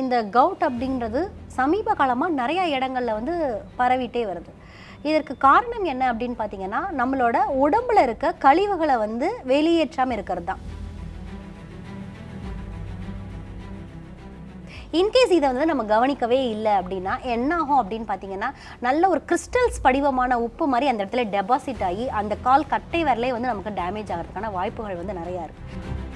இந்த கவுட் அப்படின்றது சமீப காலமாக நிறையா இடங்களில் வந்து பரவிட்டே வருது. இதற்கு காரணம் என்ன அப்படின்னு பார்த்தீங்கன்னா நம்மளோட உடம்புல இருக்க கழிவுகளை வந்து வெளியேற்றாமல் இருக்கிறது தான் இன்கேஸ் இதை வந்து நம்ம கவனிக்கவே இல்லை அப்படின்னா என்ன ஆகும் அப்படின்னு பார்த்தீங்கன்னா நல்ல ஒரு கிறிஸ்டல்ஸ் படிவமான உப்பு மாதிரி அந்த இடத்துல டெபாசிட் ஆகி அந்த கால் கட்டை வரலே வந்து நமக்கு டேமேஜ் ஆகிறதுக்கான வாய்ப்புகள் வந்து நிறையா இருக்குது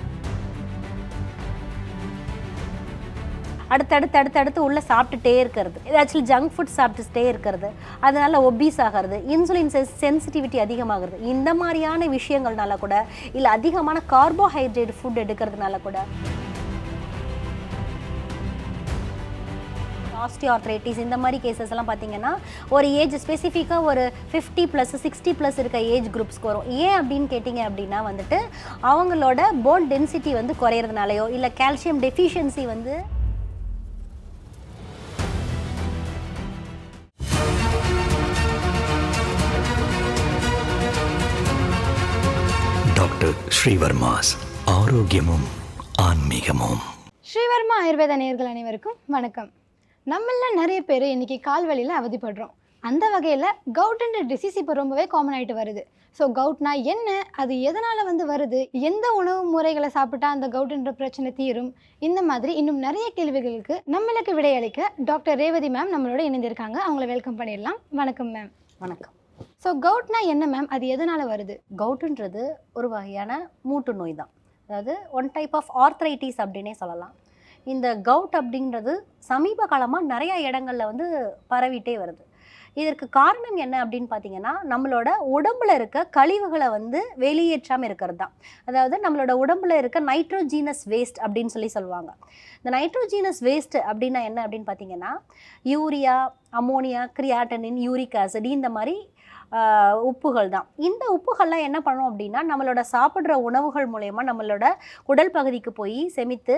அடுத்தடுத்து அடுத்தடுத்து உள்ளே சாப்பிட்டுட்டே இருக்கிறது. ஆக்சுவலி ஜங்க் ஃபுட் சாப்பிட்டுட்டே இருக்கிறது. அதனால் ஒபீஸ் ஆகிறது இன்சுலின் சென்சிட்டிவிட்டி அதிகமாகிறது. இந்த மாதிரியான விஷயங்கள்னால கூட இல்லை அதிகமான கார்போஹைட்ரேட் ஃபுட் எடுக்கிறதுனால கூட ஆஸ்டியார்த்ரைட்டிஸ் இந்த மாதிரி கேசஸ் எல்லாம் பார்த்தீங்கன்னா ஒரு ஏஜ் ஸ்பெசிஃபிக்காக ஒரு ஃபிஃப்டி ப்ளஸ் சிக்ஸ்டி ப்ளஸ் இருக்க ஏஜ் குரூப்ஸ்க்கு வரும். ஏன் அப்படின்னு கேட்டிங்க அப்படின்னா வந்துட்டு அவங்களோட போன் டென்சிட்டி வந்து குறையிறதுனாலையோ இல்லை கால்சியம் டெஃபிஷியன்சி வந்து ஸ்ரீவர்மாஸ் ஆரோக்கியமும் ஆன்மீகமும். ஸ்ரீவர்மா ஆயுர்வேத நேயர்கள் அனைவருக்கும் வணக்கம். நம்மள நிறைய பேர் இன்னைக்கு கால் வலியில் அவதிப்படுறோம். அந்த வகையில் கவுட்ன்ற டிசீஸ் இப்போ ரொம்பவே காமன் ஆயிட்டு வருது. ஸோ கவுட்னா என்ன? அது எதனால் வந்து வருது? எந்த உணவு முறைகளை சாப்பிட்டா அந்த கவுட்ன்ற பிரச்சனை தீரும்? இந்த மாதிரி இன்னும் நிறைய கேள்விகளுக்கு நம்மளுக்கு விடையளிக்க டாக்டர் ரேவதி மேம் நம்மளோட இணைந்திருக்காங்க. அவங்கள வெல்கம் பண்ணிடலாம். வணக்கம் மேம் வணக்கம். ஸோ கவுட்னா என்ன மேம் அது எதனால் வருது? கவுட்டுன்றது ஒரு வகையான மூட்டு நோய் தான் அதாவது ஒன் டைப் ஆஃப் ஆர்த்ரைட்டிஸ் அப்படின்னே சொல்லலாம். இந்த கவுட் அப்படின்றது சமீப காலமாக நிறையா இடங்களில் வந்து பரவிட்டே வருது. இதற்கு காரணம் என்ன அப்படின்னு பார்த்தீங்கன்னா நம்மளோட உடம்புல இருக்க கழிவுகளை வந்து வெளியேற்றாமல் இருக்கிறது தான். அதாவது நம்மளோட உடம்புல இருக்க நைட்ரோஜீனஸ் வேஸ்ட் அப்படின்னு சொல்லி சொல்லுவாங்க. இந்த நைட்ரோஜீனஸ் வேஸ்ட் அப்படின்னா என்ன அப்படின்னு பார்த்தீங்கன்னா urea ammonia creatinine uric acid இந்த மாதிரி உப்புகள் தான். இந்த உப்புகள்லாம் என்ன பண்ணும் அப்படின்னா நம்மளோட சாப்பிட்ற உணவுகள் மூலயமா நம்மளோட உடல் பகுதிக்கு போய் செமித்து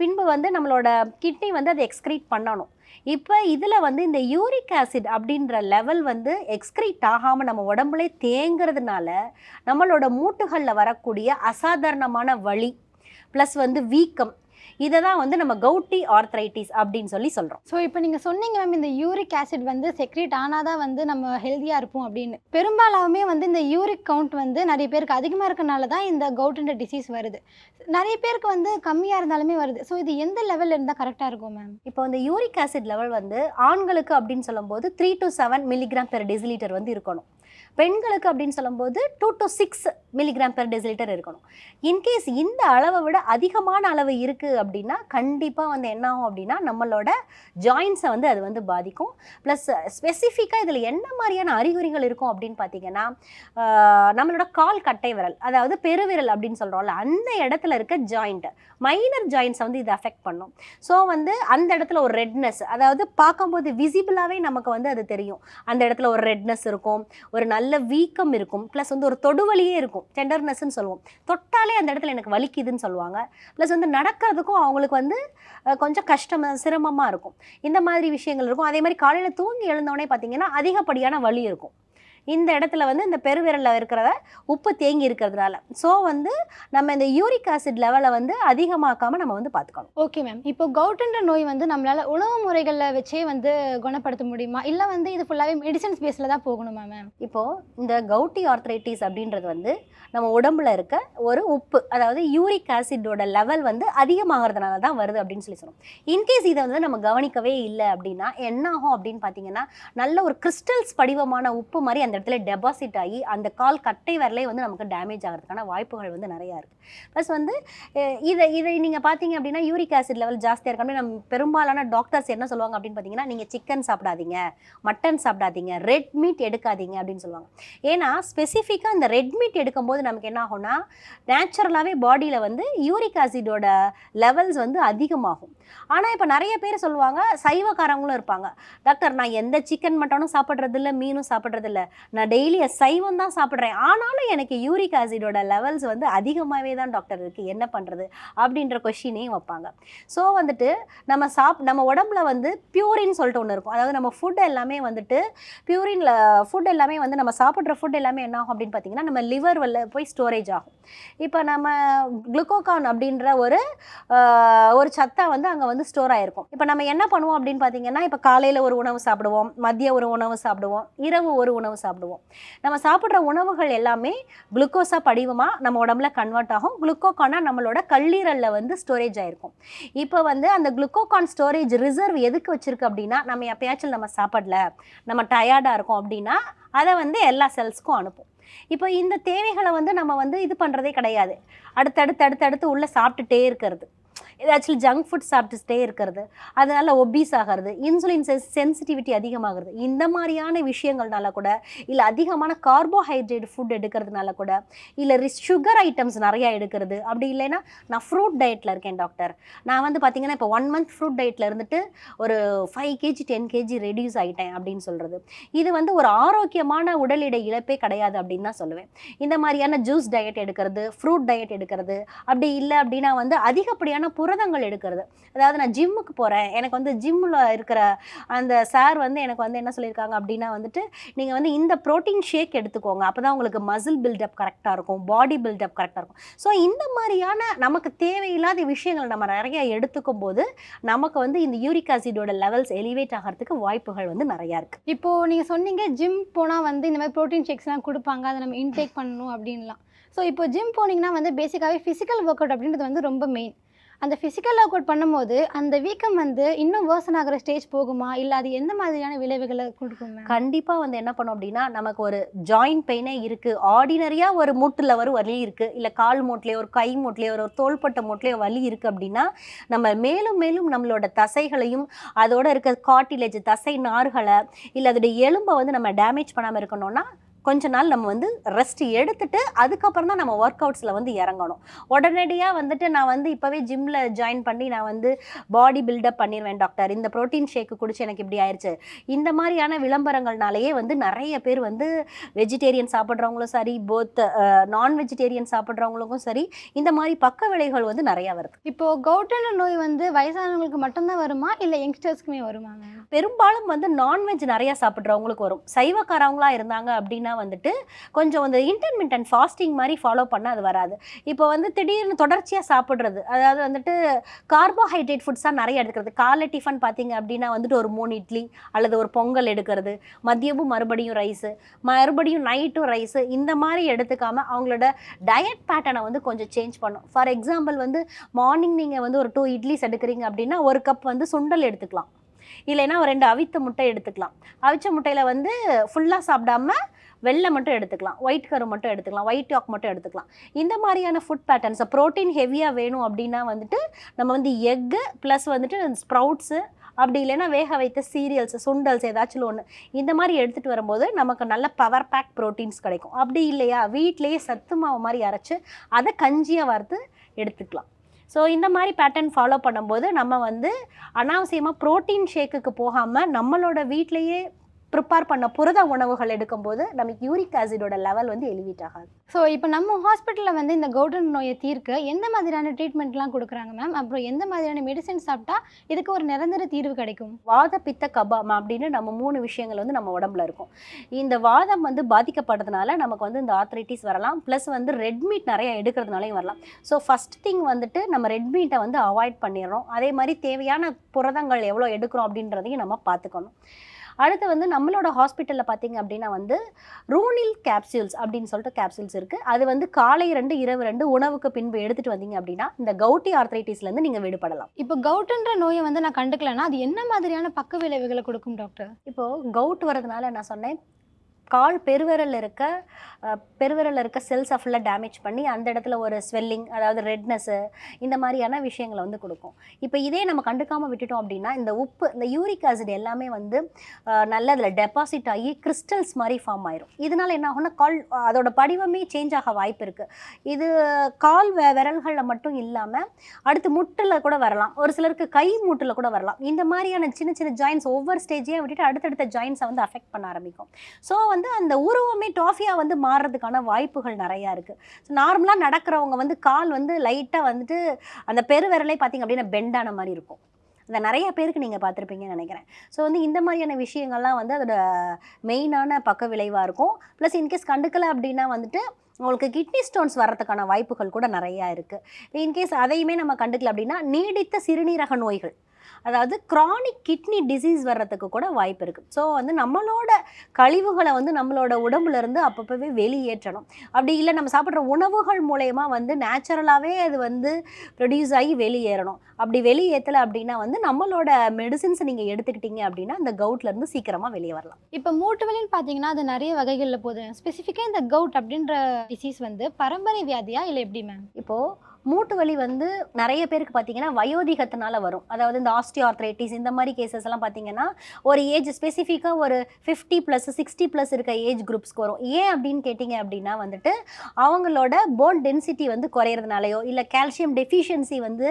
பின்பு வந்து நம்மளோட கிட்னி வந்து அதை எக்ஸ்க்ரீட் பண்ணணும். இப்போ இதில் வந்து இந்த யூரிக் ஆசிட் அப்படின்ற லெவல் வந்து எக்ஸ்க்ரீட் ஆகாமல் நம்ம உடம்புலே தேங்கிறதுனால நம்மளோட மூட்டுகளில் வரக்கூடிய அசாதாரணமான வலி ப்ளஸ் வந்து வீக்கம் இதை தான் வந்து நம்ம கவுட்டி ஆர்த்ரைட்டிஸ் அப்படின்னு சொல்லி சொல்கிறோம் ஸோ இப்போ நீங்கள் சொன்னீங்க மேம் இந்த யூரிக் ஆசிட் வந்து செக்ரேட் ஆனால் தான் வந்து நம்ம ஹெல்த்தியாக இருப்போம் அப்படின்னு. பெரும்பாலாவுமே வந்து இந்த யூரிக் கவுண்ட் வந்து நிறைய பேருக்கு அதிகமாக இருக்கனால தான் இந்த கவுட்ன்ற டிசீஸ் வருது. நிறைய பேருக்கு வந்து கம்மியாக இருந்தாலுமே வருது. ஸோ இது எந்த லெவலில் இருந்தால் கரெக்டாக இருக்கும் மேம் இப்போ இந்த யூரிக் ஆசிட் லெவல் வந்து ஆண்களுக்கு அப்படின்னு சொல்லும்போது three to seven milligram per decilitre வந்து இருக்கணும். பெண்களுக்கு அப்படின்னு சொல்லும்போது two to six milligram per decilitre இருக்கணும். இன்கேஸ் இந்த அளவை விட அதிகமான அளவு இருக்குது அப்படின்னா கண்டிப்பாக வந்து என்ன ஆகும் அப்படின்னா நம்மளோட ஜாயின்ஸை வந்து அது வந்து பாதிக்கும். ப்ளஸ் ஸ்பெசிஃபிக்காக இதில் என்ன மாதிரியான அறிகுறிகள் இருக்கும் அப்படின்னு பார்த்தீங்கன்னா நம்மளோட கால் கட்டை விரல் அதாவது பெருவிரல் அப்படின்னு சொல்கிறோம்ல அந்த இடத்துல இருக்க ஜாயிண்ட் மைனர் ஜாயின்ஸை வந்து இது அஃபெக்ட் பண்ணும். ஸோ வந்து அந்த இடத்துல ஒரு ரெட்னஸ் அதாவது பார்க்கும்போது விசிபிளாகவே நமக்கு வந்து அது தெரியும். அந்த இடத்துல ஒரு ரெட்னஸ் இருக்கும் ஒரு நல்ல நல்ல வீக்கம் இருக்கும். ப்ளஸ் வந்து ஒரு தொடுவலியே இருக்கும். டெண்டர்னஸ்ன்னு சொல்லுவோம். தொட்டாலே அந்த இடத்துல எனக்கு வலிக்குதுன்னு சொல்லுவாங்க. ப்ளஸ் வந்து நடக்கிறதுக்கும் அவங்களுக்கு வந்து கொஞ்சம் கஷ்டம் சிரமமாக இருக்கும். இந்த மாதிரி விஷயங்கள் இருக்கும். அதே மாதிரி காலையில் தூங்கி எழுந்தோடனே பார்த்தீங்கன்னா அதிகப்படியான வலி இருக்கும். இந்த இடத்துல வந்து இந்த பெருவிரலில் இருக்கிறத உப்பு தேங்கி இருக்கிறதுனால. ஸோ வந்து நம்ம இந்த யூரிக் ஆசிட் லெவலை வந்து அதிகமாக்காமல் நம்ம வந்து பார்த்துக்கணும் ஓகே மேம் இப்போ கவுட்ன்ற நோய் வந்து நம்மளால் உணவு முறைகளில் வச்சே வந்து குணப்படுத்த முடியுமா? இல்லை வந்து இது ஃபுல்லாகவே மெடிசன்ஸ் பேஸில் தான் போகணுமா மேம் இப்போது இந்த கவுட்டி ஆர்த்ரைட்டிஸ் அப்படின்றது வந்து நம்ம உடம்புல இருக்க ஒரு உப்பு அதாவது யூரிக் ஆசிடோட லெவல் வந்து அதிகமாகிறதுனால தான் வருது அப்படின்னு சொல்லி சொன்னோம் இன்கேஸ் இதை வந்து நம்ம கவனிக்கவே இல்லை அப்படின்னா என்ன ஆகும் அப்படின்னு பார்த்தீங்கன்னா நல்ல ஒரு கிறிஸ்டல்ஸ் படிவமான உப்பு மாதிரி அந்த இடத்துல டெபாசிட் ஆகி அந்த கால் கட்டை வரலே வந்து நமக்கு டேமேஜ் ஆகிறதுக்கான வாய்ப்புகள் வந்து நிறையா இருக்குது ப்ளஸ் வந்து இதை இதை நீங்கள் பார்த்தீங்க அப்படின்னா யூரிக் ஆசிட் லெவல் ஜாஸ்தியாக இருக்க நம்ம பெரும்பாலான டாக்டர்ஸ் என்ன சொல்லுவாங்க அப்படின்னு பார்த்தீங்கன்னா நீங்கள் சிக்கன் சாப்பிடாதீங்க மட்டன் சாப்பிடாதீங்க ரெட் மீட் எடுக்காதீங்க அப்படின்னு சொல்லுவாங்க. ஏன்னா ஸ்பெசிஃபிக்காக இந்த ரெட் மீட் எடுக்கும்போது நமக்கு என்ன ஆகும்னா நேச்சுரலாகவே பாடியில் வந்து யூரிக் ஆசிடோட லெவல்ஸ் வந்து அதிகமாகும். ஆனால் இப்போ நிறைய பேர் சொல்லுவாங்க சைவக்காரங்களும் இருப்பாங்க. டாக்டர் நான் எந்த சிக்கன் மட்டனும் சாப்பிட்றதில்ல மீனும் சாப்பிட்றதில்ல. நான் டெய்லி சைவம் தான் சாப்பிட்றேன். ஆனாலும் எனக்கு யூரிக் ஆசிடோட லெவல்ஸ் வந்து அதிகமாகவே தான் டாக்டர் இருக்குது என்ன பண்ணுறது அப்படின்ற கொஷினையும் வைப்பாங்க. ஸோ வந்துட்டு நம்ம சாப் நம்ம உடம்புல வந்து பியூரின்னு சொல்லிட்டு ஒன்று இருக்கும். அதாவது நம்ம ஃபுட் எல்லாமே வந்துட்டு பியூரின்ல ஃபுட் எல்லாமே வந்து நம்ம சாப்பிட்ற ஃபுட் எல்லாமே என்ன ஆகும் அப்படின்னு பார்த்தீங்கன்னா நம்ம லிவர் வல்ல போய் ஸ்டோரேஜ் ஆகும். இப்போ நம்ம குளுக்கோகான் அப்படின்ற ஒரு ஒரு சத்தா வந்து அங்கே வந்து ஸ்டோர் ஆகிருக்கும் இப்போ நம்ம என்ன பண்ணுவோம் அப்படின்னு பார்த்தீங்கன்னா இப்போ காலையில் ஒரு உணவு சாப்பிடுவோம் மதிய ஒரு உணவு சாப்பிடுவோம் இரவு ஒரு உணவு சாப்பிடுவோம். சாப்பிடுவோம். நம்ம சாப்பிட்ற உணவுகள் எல்லாமே குளுக்கோஸாக படிவமாக நம்ம உடம்புல கன்வெர்ட் ஆகும். குளுக்கோகானா நம்மளோட கல்லீரலில் வந்து ஸ்டோரேஜ் ஆகிருக்கும் இப்போ வந்து அந்த குளுக்கோகான் ஸ்டோரேஜ் ரிசர்வ் எதுக்கு வச்சுருக்கு அப்படின்னா நம்ம எப்பயாச்சும் நம்ம சாப்பிடல நம்ம டயர்டாக இருக்கோம் அப்படின்னா அதை வந்து எல்லா செல்ஸ்க்கும் அனுப்பும். இப்போ இந்த தேவைகளை வந்து நம்ம வந்து இது பண்ணுறதே கிடையாது. அடுத்தடுத்து அடுத்தடுத்து உள்ளே சாப்பிட்டுட்டே இருக்கிறது. ஆக்சுவலி ஜங்க் ஃபுட் சாப்பிட்டுட்டே இருக்கிறது. அதனால் ஒபீஸ் ஆகிறது இன்சுலின் சென்சிட்டிவிட்டி அதிகமாகிறது. இந்த மாதிரியான விஷயங்கள்னால கூட இல்லை அதிகமான கார்போஹைட்ரேட் ஃபுட் எடுக்கிறதுனால கூட இல்லை சுகர் ஐட்டம்ஸ் நிறையா எடுக்கிறது. அப்படி இல்லைன்னா நான் ஃப்ரூட் டயட்டில் இருக்கேன் டாக்டர் நான் வந்து பார்த்தீங்கன்னா இப்போ ஒன் மந்த் ஃப்ரூட் டயட்டில் இருந்துட்டு ஒரு five KG ten KG reduce ஆகிட்டேன் அப்படின்னு சொல்கிறது இது வந்து ஒரு ஆரோக்கியமான உடல் எடை இழப்பே கிடையாது அப்படின்னு தான் சொல்லுவேன். இந்த மாதிரியான ஜூஸ் டயட் எடுக்கிறது ஃப்ரூட் டயட் எடுக்கிறது அப்படி இல்லை அப்படின்னா வந்து அதிகப்படியான புரதங்கள் எடுக்கிறது. அதாவது நான் ஜிம்முக்கு போகிறேன் எனக்கு வந்து ஜிம்மில் இருக்கிற அந்த சார் வந்து எனக்கு வந்து என்ன சொல்லியிருக்காங்க அப்படின்னா வந்துட்டு நீங்கள் வந்து இந்த ப்ரோட்டீன் ஷேக் எடுத்துக்கோங்க. அப்போ தான் உங்களுக்கு மசில் பில்டப் கரெக்டாக இருக்கும். பாடி பில்டப் கரெக்டாக இருக்கும். ஸோ இந்த மாதிரியான நமக்கு தேவையில்லாத விஷயங்கள் நம்ம நிறைய எடுத்துக்கும் போது நமக்கு வந்து இந்த யூரிக் ஆசிடோட லெவல்ஸ் எலிவேட் ஆகிறதுக்கு வாய்ப்புகள் வந்து நிறையா இருக்குது இப்போது நீங்கள் சொன்னீங்க ஜிம் போனால் வந்து இந்த மாதிரி ப்ரோட்டீன் ஷேக்ஸ்லாம் கொடுப்பாங்க. அதை நம்ம இன்டேக் பண்ணணும் அப்படின்லாம். ஸோ இப்போ ஜிம் போனீங்கன்னா வந்து பேசிக்காகவே ஃபிசிக்கல் ஒர்க் அவுட் அப்படின்றது வந்து ரொம்ப மெயின் அந்த ஃபிசிக்கல் ஒர்க் அவுட் பண்ணும்போது அந்த வீக்கம் வந்து இன்னும் வேர்சன் ஆகிற ஸ்டேஜ் போகுமா? இல்லை அது எந்த மாதிரியான விளைவுகளை கொடுக்கும் கண்டிப்பாக வந்து என்ன பண்ணும் அப்படின்னா நமக்கு ஒரு ஜாயிண்ட் பெயினே இருக்குது ஆர்டினரியாக ஒரு மூட்டில் ஒரு வலி இருக்குது இல்லை கால் மூட்டிலேயோ ஒரு கை மூட்டிலேயோ ஒரு தோள்பட்ட மூட்டிலேயோ வலி இருக்குது அப்படின்னா நம்ம மேலும் மேலும் நம்மளோட தசைகளையும் அதோட இருக்க காட்டிலேஜ் தசை நார்களை இல்லை அதோடைய எலும்பை வந்து நம்ம டேமேஜ் பண்ணாமல் இருக்கணும்னா கொஞ்ச நாள் நம்ம வந்து ரெஸ்ட் எடுத்துட்டு அதுக்கப்புறம் தான் நம்ம ஒர்க் அவுட்ஸில் வந்து இறங்கணும். உடனடியாக வந்துட்டு நான் வந்து இப்போவே ஜிம்மில் ஜாயின் பண்ணி நான் வந்து பாடி பில்டப் பண்ணிடுவேன் டாக்டர் இந்த ப்ரோட்டீன் ஷேக்கு குடிச்சு எனக்கு இப்படி ஆயிடுச்சு இந்த மாதிரியான விளம்பரங்கள்னாலேயே வந்து நிறைய பேர் வந்து வெஜிடேரியன் சாப்பிட்றவங்களும் சரி போத் நான் வெஜிடேரியன் சாப்பிட்றவங்களுக்கும் சரி இந்த மாதிரி பக்க விளைவுகள் வந்து நிறையா வருது. இப்போ கௌட்டன நோய் வந்து வயசானவங்களுக்கு மட்டும்தான் வருமா? இல்லை யங்ஸ்டர்ஸ்க்குமே வருமாங்க? பெரும்பாலும் வந்து நான்வெஜ் நிறையா சாப்பிட்றவங்களுக்கு வரும். சைவக்காரவங்களா இருந்தாங்க அப்படின்னா வந்துட்டு கொஞ்சம் வந்து இன்டர்மீடியன்ட் ஃபாஸ்டிங் மாதிரி ஃபாலோ பண்ணால் அது வராது. இப்போ வந்து திடீர்னு தொடர்ச்சியாக சாப்பிட்றது அதாவது வந்துட்டு கார்போஹைட்ரேட் ஃபுட்ஸாக நிறைய எடுக்கிறது. காலை டிஃபன் பார்த்தீங்க அப்படின்னா வந்துட்டு ஒரு மூணு இட்லி அல்லது ஒரு பொங்கல் எடுக்கிறது மதியமும் மறுபடியும் ரைஸு மறுபடியும் நைட்டும் ரைஸு இந்த மாதிரி எடுத்துக்காமல் அவங்களோட டயட் பேட்டர்னை வந்து கொஞ்சம் சேஞ்ச் பண்ணும். ஃபார் எக்ஸாம்பிள் வந்து மார்னிங் நீங்கள் வந்து ஒரு டூ இட்லிஸ் எடுக்கிறீங்க அப்படின்னா ஒரு கப் வந்து சுண்டல் எடுத்துக்கலாம். இல்லைன்னா ஒரு ரெண்டு அவித்த முட்டை எடுத்துக்கலாம். அவிச்ச முட்டையில் வந்து ஃபுல்லாக சாப்பிடாம வெள்ளை மட்டும் எடுத்துக்கலாம். ஒயிட் கரு மட்டும் எடுத்துக்கலாம். ஒயிட் டாக் மட்டும் எடுத்துக்கலாம். இந்த மாதிரியான ஃபுட் பேட்டர்ன்ஸை ப்ரோட்டீன் ஹெவியாக வேணும் அப்படின்னா வந்துட்டு நம்ம வந்து எக்கு ப்ளஸ் வந்துட்டு ஸ்ப்ரவுட்ஸு அப்படி இல்லைன்னா வேக வைத்த சீரியல்ஸ் சுண்டல்ஸ் ஏதாச்சும் ஒன்று இந்த மாதிரி எடுத்துகிட்டு வரும்போது நமக்கு நல்ல பவர் பேக் ப்ரோட்டீன்ஸ் கிடைக்கும். அப்படி இல்லையா? வீட்டிலேயே சத்து மாவு மாதிரி அரைச்சி அதை கஞ்சியாக வறுத்து எடுத்துக்கலாம். ஸோ இந்த மாதிரி பேட்டர்ன் ஃபாலோ பண்ணும்போது நம்ம வந்து அனாவசியமாக ப்ரோட்டீன் ஷேக்குக்கு போகாமல் நம்மளோட வீட்டிலையே ப்ரிப்பேர் பண்ண புரத உணவுகள் எடுக்கும்போது நமக்கு யூரிக் ஆசிடோட லெவல் வந்து எலிவேட் ஆகாது. ஸோ இப்போ நம்ம ஹாஸ்பிட்டலில் வந்து இந்த கவுட்டன் நோயை தீர்க்க எந்த மாதிரியான ட்ரீட்மெண்ட்லாம் கொடுக்குறாங்க மேம் அப்புறம் எந்த மாதிரியான மெடிசன் சாப்பிட்டா இதுக்கு ஒரு நிரந்தர தீர்வு கிடைக்கும்? வாத பித்த கபம் அப்படின்னு நம்ம மூணு விஷயங்கள் வந்து நம்ம உடம்புல இருக்கும். இந்த வாதம் வந்து பாதிக்கப்படுறதுனால நமக்கு வந்து இந்த ஆர்த்ரைட்டிஸ் வரலாம். ப்ளஸ் வந்து ரெட் மீட் நிறைய எடுக்கிறதுனாலையும் வரலாம். ஸோ ஃபஸ்ட் திங் வந்துட்டு நம்ம ரெட் மீட்டை வந்து அவாய்ட் பண்ணிடுறோம். அதே மாதிரி தேவையான புரதங்கள் எவ்வளோ எடுக்கிறோம் அப்படின்றதையும் நம்ம பார்த்துக்கணும். அடுத்து வந்து நம்மளோட ஹாஸ்பிட்டலில் பார்த்தீங்க அப்படின்னா வந்து ரூனில் கேப்சூல்ஸ் அப்படின்னு சொல்லிட்டு கேப்சூல்ஸ் இருக்குது அது வந்து காலை ரெண்டு இரவு ரெண்டு உணவுக்கு பின்பு எடுத்துகிட்டு வந்தீங்க அப்படின்னா இந்த கவுட்டி ஆர்த்ரைட்டிஸ்லேருந்து நீங்கள் விடுபடலாம். இப்போ கவுட்டுன்ற நோயை வந்து நான் கண்டுக்கலன்னா அது என்ன மாதிரியான பக்க விளைவுகளை கொடுக்கும் டாக்டர் இப்போது கவுட் வரதுனால நான் சொன்னேன் கால் பெருவிரல் இருக்க அஹ், இருக்க செல்ஸ் ஃபுல்லாக டேமேஜ் பண்ணி அந்த இடத்துல ஒரு ஸ்வெல்லிங் அதாவது ரெட்னஸ்ஸு இந்த மாதிரியான விஷயங்களை வந்து கொடுக்கும். இப்போ இதே நம்ம கண்டுக்காமல் விட்டுட்டோம் அப்படின்னா இந்த உப்பு இந்த யூரிக் ஆசிட் எல்லாமே வந்து நல்ல அதில் டெபாசிட் ஆகி கிறிஸ்டல்ஸ் மாதிரி ஃபார்ம் ஆயிரும். இதனால் என்ன ஆகும்னா கால் அதோட படிவமே சேஞ்ச் ஆக வாய்ப்பு இருக்குது இது கால் வெ விரல்களில் மட்டும் இல்லாமல் அடுத்து முட்டில் கூட வரலாம். ஒரு சிலருக்கு கை மூட்டில் கூட வரலாம். இந்த மாதிரியான சின்ன சின்ன ஜாயின்ஸ் ஒவ்வொரு ஸ்டேஜையும் விட்டுட்டு அடுத்தடுத்த ஜாயின்ஸை வந்து அஃபெக்ட் பண்ண ஆரம்பிக்கும். ஸோ வந்து அந்த உருவமே டாஃபியாக வந்து மாறுறதுக்கான வாய்ப்புகள் நிறையா இருக்குது ஸோ நார்மலாக நடக்கிறவங்க வந்து கால் வந்து லைட்டாக வந்துட்டு அந்த பெருவிரலே பார்த்தீங்க அப்படின்னா பெண்டான மாதிரி இருக்கும். அந்த நிறைய பேருக்கு நீங்கள் பார்த்துருப்பீங்கன்னு நினைக்கிறேன். ஸோ வந்து இந்த மாதிரியான விஷயங்கள்லாம் வந்து அதோட மெயினான பக்க விளைவாக இருக்கும். ப்ளஸ் இன்கேஸ் கண்டுக்கலை அப்படின்னா வந்துட்டு உங்களுக்கு கிட்னி ஸ்டோன்ஸ் வர்றதுக்கான வாய்ப்புகள் கூட நிறையா இருக்குது இன்கேஸ் அதையுமே நம்ம கண்டுக்கல அப்படின்னா நீடித்த சிறுநீரக நோய்கள். அதாவது chronic கிட்னி டிசீஸ் வர்றதுக்கு கூட வாய்ப்பு இருக்குது ஸோ வந்து நம்மளோட கழிவுகளை வந்து நம்மளோட உடம்புல இருந்து அப்பப்போவே வெளியேற்றணும். அப்படி இல்லை நம்ம சாப்பிட்ற உணவுகள் மூலயமா வந்து நேச்சுரலாகவே அது வந்து ப்ரொடியூஸ் ஆகி வெளியேறணும். அப்படி வெளியேற்றலை அப்படின்னா வந்து நம்மளோட மெடிசின்ஸ் நீங்கள் எடுத்துக்கிட்டீங்க அப்படின்னா அந்த இருந்து சீக்கிரமாக வெளியே வரலாம். இப்போ மூட்டு வலின்னு பார்த்தீங்கன்னா அது நிறைய வகைகளில் போகுது. ஸ்பெசிஃபிக்காக இந்த கவுட் அப்படின்ற டிசீஸ் வந்து பரம்பரை வியாதியா இல்லை எப்படி மேம் இப்போது மூட்டு வலி வந்து நிறைய பேருக்கு பார்த்தீங்கன்னா வயோதிகத்தினால வரும். அதாவது இந்த ஆஸ்டியோஆர்த்ரைட்டிஸ் இந்த மாதிரி கேசஸ் எல்லாம் பார்த்தீங்கன்னா ஒரு ஏஜ் ஸ்பெசிஃபிக்காக ஒரு ஃபிஃப்டி ப்ளஸ் சிக்ஸ்டி ப்ளஸ் இருக்க ஏஜ் குரூப்ஸ்க்கு வரும். ஏன் அப்படின்னு கேட்டிங்க அப்படின்னா வந்துட்டு அவங்களோட போன் டென்சிட்டி வந்து குறையிறதுனாலையோ இல்லை கால்சியம் டெஃபிஷியன்சி வந்து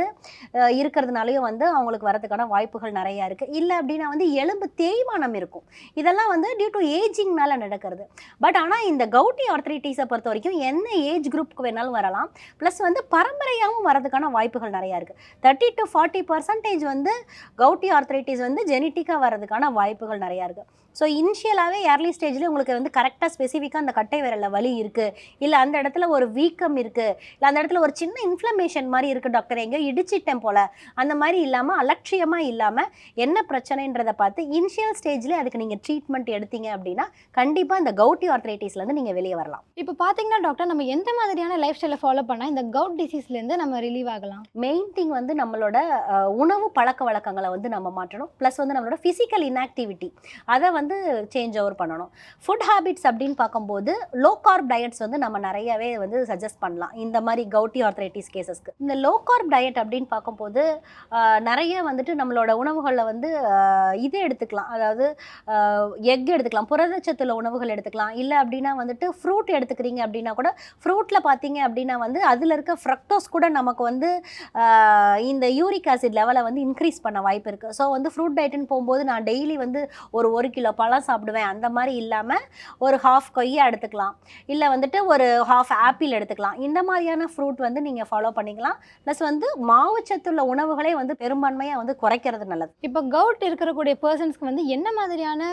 இருக்கிறதுனாலையோ வந்து அவங்களுக்கு வரதுக்கான வாய்ப்புகள் நிறையா இருக்குது இல்லை அப்படின்னா வந்து எலும்பு தேய்மானம் இருக்கும். இதெல்லாம் வந்து டியூ டு ஏஜிங்னால நடக்கிறது. பட் ஆனால் இந்த கவுட்டி ஆர்த்ரைட்டிஸை பொறுத்த வரைக்கும் என்ன ஏஜ் குரூப்புக்கு வேணாலும் வரலாம். ப்ளஸ் வந்து பரம்பரையாகவும் வரதுக்கான வாய்ப்புகள் நிறையா இருக்குது தேர்ட்டி டு ஃபார்ட்டி பர்சன்டேஜ் வந்து கவுட்டி ஆர்த்ரைட்டிஸ் வந்து ஜெனட்டிக்காக வரதுக்கான வாய்ப்புகள் நிறையா இருக்குது ஸோ இனிஷியலாகவே ஏர்லி ஸ்டேஜ்லேயே உங்களுக்கு வந்து கரெக்டாக ஸ்பெசிஃபிக்காக அந்த கட்டை விரலில் வலி இருக்குது இல்லை அந்த இடத்துல ஒரு வீக்கம் இருக்குது இல்லை அந்த இடத்துல ஒரு சின்ன இன்ஃப்ளமேஷன் மாதிரி இருக்குது டாக்டர் எங்கேயோ இடிச்சிட்டேன் போல். அந்த மாதிரி இல்லாமல் அலட்சியமாக இல்லாமல் என்ன பிரச்சனைன்றதை பார்த்து இனிஷியல் ஸ்டேஜ்லேயே அதுக்கு நீங்கள் ட்ரீட்மெண்ட் எடுத்தீங்க அப்படின்னா கண்டிப்பாக இந்த கவுட்டி ஆர்த்ரைட்டிஸ்லேருந்து நீங்கள் வெளியே வரலாம். இப்போ பார்த்தீங்கன்னா டாக்டர் நம்ம எந்த மாதிரியான லைஃப் ஸ்டைலை ஃபாலோ பண்ணால் இந்த கவுட் டிசீஸ்லேருந்து நம்ம ரிலீவ் ஆகலாம்? மெயின் திங் வந்து நம்மளோட உணவு பழக்க வழக்கங்களை வந்து நம்ம மாற்றணும். ப்ளஸ் வந்து நம்மளோட ஃபிசிக்கல் இன்ஆக்டிவிட்டி அதை வந்து சேஞ்ச் ஓவர் பண்ணணும். ஃபுட் ஹேபிட்ஸ் அப்படின்னு பார்க்கும்போது லோ கார்ப் டயட்ஸ் வந்து நம்ம நிறையவே வந்து சஜஸ்ட் பண்ணலாம். இந்த மாதிரி கவுட்டி ஆர்த்ரைட்டிஸ் கேசஸ்க்கு இந்த லோ கார்ப் டயட் அப்படின்னு பார்க்கும்போது நிறைய வந்துட்டு நம்மளோட உணவுகளில் வந்து இது எடுத்துக்கலாம். அதாவது எக் எடுத்துக்கலாம். புரதச்சத்துள்ள உணவுகள் எடுத்துக்கலாம். இல்லை அப்படின்னா வந்துட்டு ஃப்ரூட் எடுத்துக்கிறீங்க அப்படின்னா கூட ஃப்ரூட்டில் பார்த்தீங்க அப்படின்னா வந்து அதில் இருக்க ஃப்ரக்டோஸ் கூட நமக்கு வந்து இந்த யூரிக் ஆசிட் லெவலை வந்து இன்க்ரீஸ் பண்ண வாய்ப்பு இருக்குது ஸோ வந்து ஃப்ரூட் டயட்டுன்னு போகும்போது நான் டெய்லி வந்து ஒரு ஒரு கிலோ பழம் சாப்பிடுவேன். அந்த மாதிரி இல்லாமல் ஒரு ஹாஃப் கொய்யா எடுத்துக்கலாம். இல்லை வந்துட்டு ஒரு ஹாஃப் ஆப்பிள் எடுத்துக்கலாம். இந்த மாதிரியான ஃப்ரூட் வந்து நீங்கள் ஃபாலோ பண்ணிக்கலாம். ப்ளஸ் வந்து மாவுச்சத்துள்ள உணவுகளே வந்து பெரும்பான்மையாக வந்து குறைக்கிறது நல்லது. இப்போ கவுட் இருக்கக்கூடிய பர்சன்ஸ்க்கு வந்து என்ன மாதிரியான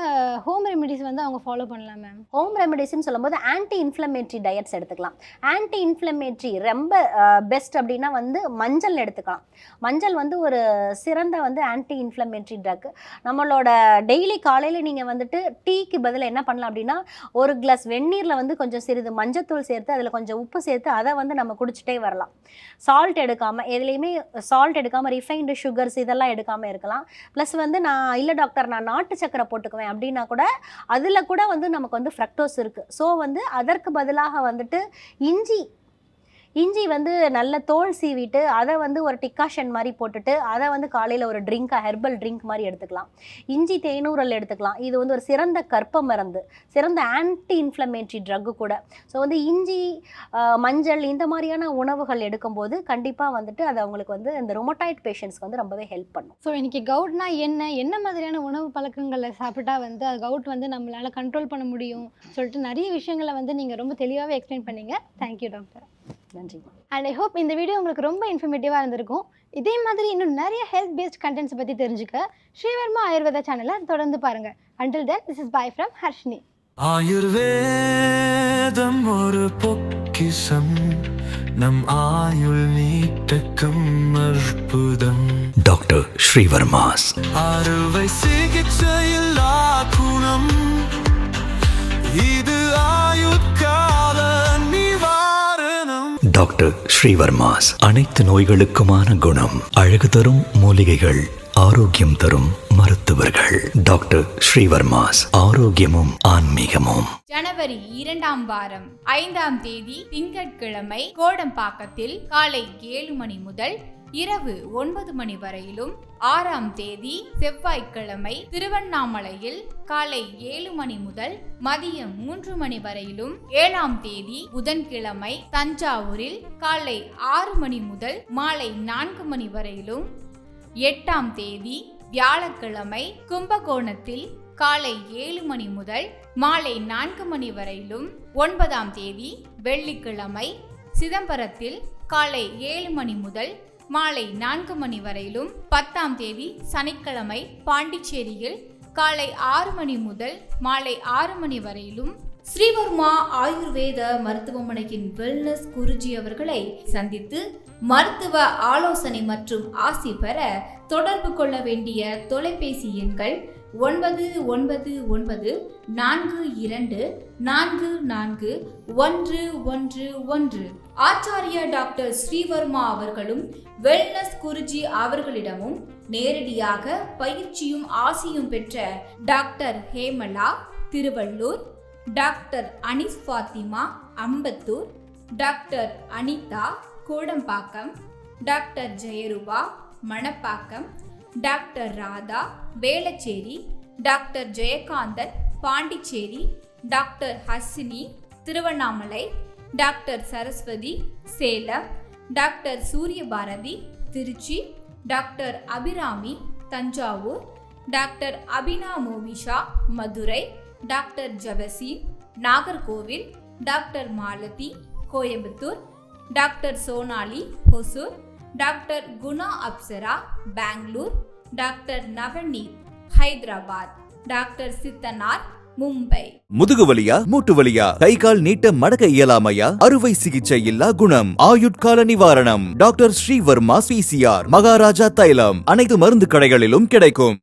ஹோம் ரெமிடிஸ் வந்து அவங்க ஃபாலோ பண்ணலாம் மேம் ஹோம் ரெமடிஸ்ன்னு சொல்லும்போது ஆன்டி இன்ஃப்ளமேட்ரி டயட்ஸ் எடுத்துக்கலாம். ஆன்டி இன்ஃப்ளமேட்ரி ரொம்ப பெஸ்ட் அப்படின்னா வந்து மஞ்சள் எடுத்துக்கலாம். மஞ்சள் வந்து ஒரு சிறந்த வந்து ஆன்டி இன்ஃப்ளமேட்ரி ட்ரக் நம்மளோட டெய்லி காலையில் நீங்கள் வந்துட்டு டீக்கு பதில் என்ன பண்ணலாம் அப்படின்னா ஒரு கிளாஸ் வெந்நீரில் வந்து கொஞ்சம் சிறிது மஞ்சத்தூள் சேர்த்து அதில் கொஞ்சம் உப்பு சேர்த்து அதை வந்து நம்ம குடிச்சிட்டே வரலாம். சால்ட் எடுக்காமல் எதுலேயுமே சால்ட் எடுக்காமல் ரிஃபைன்டு சுகர்ஸ் இதெல்லாம் எடுக்காமல் இருக்கலாம். ப்ளஸ் வந்து நான் இல்லை டாக்டர் நான் நாட்டு சக்கரை போட்டுக்குவேன் அப்படின்னா கூட அதில் கூட வந்து நமக்கு வந்து ஃப்ரக்டோஸ் இருக்குது ஸோ வந்து அதற்கு பதிலாக வந்துட்டு இஞ்சி இஞ்சி வந்து நல்ல தோல் சீவிட்டு அதை வந்து ஒரு டிக்காஷன் மாதிரி போட்டுட்டு அதை வந்து காலையில் ஒரு ட்ரிங்காக ஹெர்பல் ட்ரிங்க் மாதிரி எடுத்துக்கலாம். இஞ்சி தேனூரல் எடுத்துக்கலாம். இது வந்து ஒரு சிறந்த கற்ப மருந்து சிறந்த ஆன்டி இன்ஃப்ளமேட்ரி ட்ரக்கு கூட. ஸோ வந்து இஞ்சி மஞ்சள் இந்த மாதிரியான உணவுகள் எடுக்கும்போது கண்டிப்பாக வந்துட்டு அது அவங்களுக்கு வந்து இந்த ரொமோட்டாய்ட் பேஷண்ட்ஸ்க்கு வந்து ரொம்பவே ஹெல்ப் பண்ணும். ஸோ இன்னைக்கு கவுட்னா என்ன? என்ன மாதிரியான உணவு பழக்கங்களை சாப்பிட்டா வந்து அது கவுட் வந்து நம்மளால் கண்ட்ரோல் பண்ண முடியும் சொல்லிட்டு நிறைய விஷயங்களை வந்து நீங்கள் ரொம்ப தெளிவாகவே எக்ஸ்பிளைன் பண்ணீங்க. தேங்க்யூ டாக்டர் நன்றி. அண்ட் ஐ ஹோப் இந்த வீடியோ உங்களுக்கு ரொம்ப இன்ஃபர்மேட்டிவாக இருந்திருக்கும். இதே மாதிரி இன்னும் நிறைய ஹெல்த் பேஸ்ட் கண்டென்ட்ஸ் பற்றி தெரிஞ்சுக்க ஸ்ரீவர்மா ஆயுர்வேதா சேனலை தொடர்ந்து பாருங்கள் until then this is bye from Harshini. ஆயுர்வேதம் ஒரு பொக்கிஷம். நம் ஆயுள் நீட்டக்கும் அற்புதம். டாக்டர் ஸ்ரீவர்மாஸ். அறுவை சிகிச்சையில்லா குணம். இது டாக்டர் ஸ்ரீவர்மாஸ். அனைத்து நோய்களுக்குமான குணம் அழகு தரும் மூலிகைகள் ஆரோக்கியம் தரும் மருத்துவர்கள். டாக்டர் ஸ்ரீவர்மாஸ் ஆரோக்கியமும் ஆன்மீகமும். ஜனவரி இரண்டாம் வாரம் ஐந்தாம் தேதி திங்கட்கிழமை கோடம்பாக்கத்தில் காலை ஏழு மணி முதல் இரவு ஒன்பது மணி வரையிலும் ஆறாம் தேதி செவ்வாய்க்கிழமை திருவண்ணாமலையில் காலை ஏழு மணி முதல் மதியம் மூன்று மணி வரையிலும் ஏழாம் தேதி புதன்கிழமை தஞ்சாவூரில் காலை ஆறு மணி முதல் மாலை நான்கு மணி வரையிலும். எட்டாம் தேதி வியாழக்கிழமை கும்பகோணத்தில் காலை ஏழு மணி முதல் மாலை நான்கு மணி வரையிலும். ஒன்பதாம் தேதி வெள்ளிக்கிழமை சிதம்பரத்தில் காலை ஏழு மணி முதல் மாலை நான்கு மணி வரையிலும் பத்தாம் தேதி சனிக்கிழமை பாண்டிச்சேரியில் காலை ஆறு மணி முதல் மாலை ஆறு மணி வரையிலும் ஸ்ரீவர்மா ஆயுர்வேத மருத்துவமனையின் வெல்னஸ் குருஜி அவர்களை சந்தித்து மருத்துவ ஆலோசனை மற்றும் ஆசி பெற தொடர்பு கொள்ள வேண்டிய தொலைபேசி எண்கள் ஒன்பது ஒன்பது ஒன்பது நான்கு இரண்டு நான்கு நான்கு ஒன்று ஒன்று ஒன்று. ஆச்சாரிய டாக்டர் ஸ்ரீவர்மா அவர்களும் வெல்னஸ் குருஜி அவர்களிடமும் நேரடியாக பயிற்சியும் ஆசியும் பெற்ற doctor Hemala Tiruvallur doctor Anis Fathima Ambattur doctor Anitha Kodambakkam doctor Jayarupa Manapakkam doctor Radha Velachery doctor Jayakanthan Pondicherry doctor Hasini Tiruvannamalai doctor Saraswathi Salem doctor Suryabharathi Trichy doctor Abirami Thanjavur doctor Abina Movisha Madurai doctor Jabasi Nagercoil doctor Malathi Coimbatore doctor Sonali Hosur doctor Guna Apsara Bangalore. Doctor Navneet Hyderabad. Doctor Siddhanar Mumbai. முதுகு வலியா மூட்டு வலியா கை கால் நீட்ட மடக்க இயலாமையா அறுவை சிகிச்சை இல்லா குணம் ஆயுட்கால நிவாரணம். டாக்டர் ஸ்ரீவர்மா பிசிஆர் மகாராஜா தைலம் அனைத்து மருந்து கடைகளிலும் கிடைக்கும்.